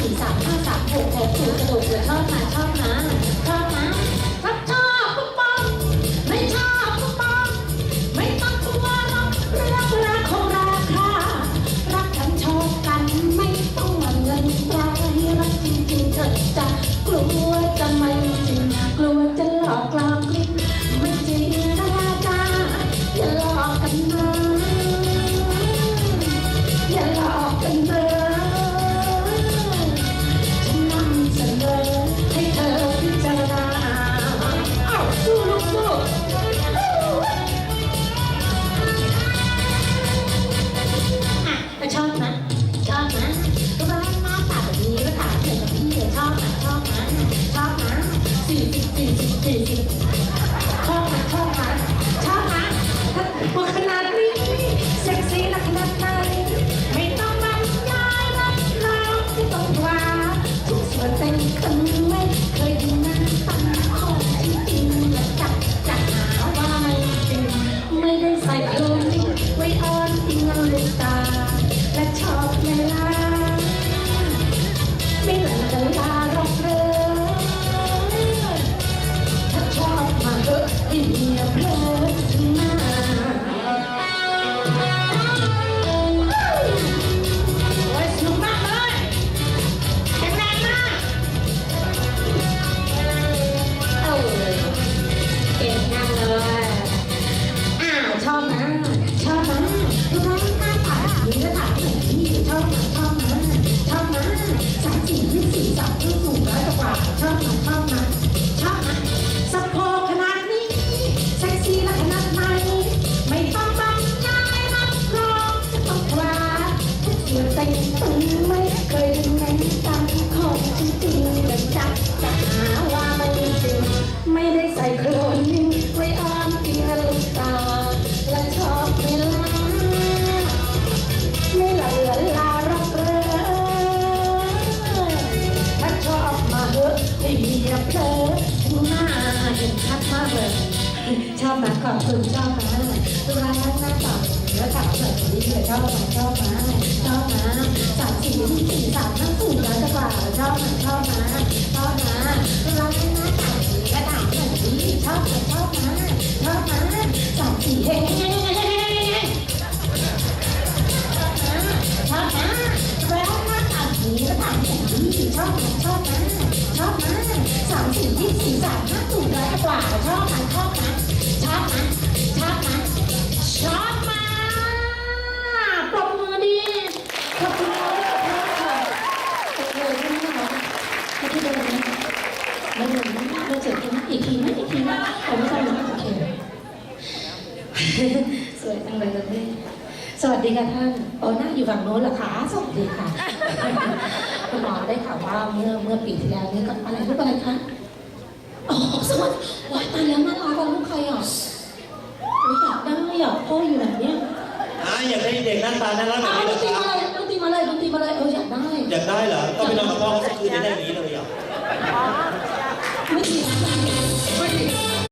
4 3า3 6 6 0กระโดดเสือรอดมา โคลนไว้อ่อนที่งาลูกตา อินชัดมากเลยชอบนะขอบคุณชอบนะทุกร้านหน้าต่อแล้วถามแบบนี้เลยชอบนะชอบนะชอบนะสามสี่สี่สามห้าสี่ร้อยกว่าชอบนะชอบนะชอบนะทุกร้านหน้าต่อแล้วถามแบบนี้ชอบนะชอบนะชอบนะสามสี่เฮ้ยเฮ้ยเฮ้ยเฮ้ยเฮ้ยชอบนะแล้วถ้าทำนี้ก็ทำอย่างนี้ชอบนะชอบนะชอบนะสามสี่ยี่สี่สามห้า สูงร้อยกว่าชอบนะชอบนะชอบนะชอบนะชอบมาปรบมือดีขอบคุณค่ะค่ะโอ้โหนี่นะคะไม่ได้เลยนะไม่เลยนะเราเจอกันอีกทีไหมอีกทีไหมผมไม่ทราบนะโอเคสวยจังเลยนะพี่สวัสดีค่ะท่านโอ้นั่งอยู่ฝั่งโน้นเหรอคะสวัสดีค่ะคุณหมอได้ข่าวว่าเมื่อเมื่อปีที่แล้วนี่ก็อะไรลูกอะไรคะ ยตายแล้วน่ารักอะลูกใครอะอุ๊ยอยากได้อะพ่ออยู่ไหนเนี่ยอ่าอยากได้เด็กหน้าตาน่ารักแบบอ้าวนี้ดนะนตรีคมารับเลยดนตรีมาเลยดนตรีมาเลยเอออยากได้ อยากได้เหรอก็ไปนอนกับพ่อเขาสักคืนจะได้อย่างนี้เลยเหรอ ไม่ดีนะ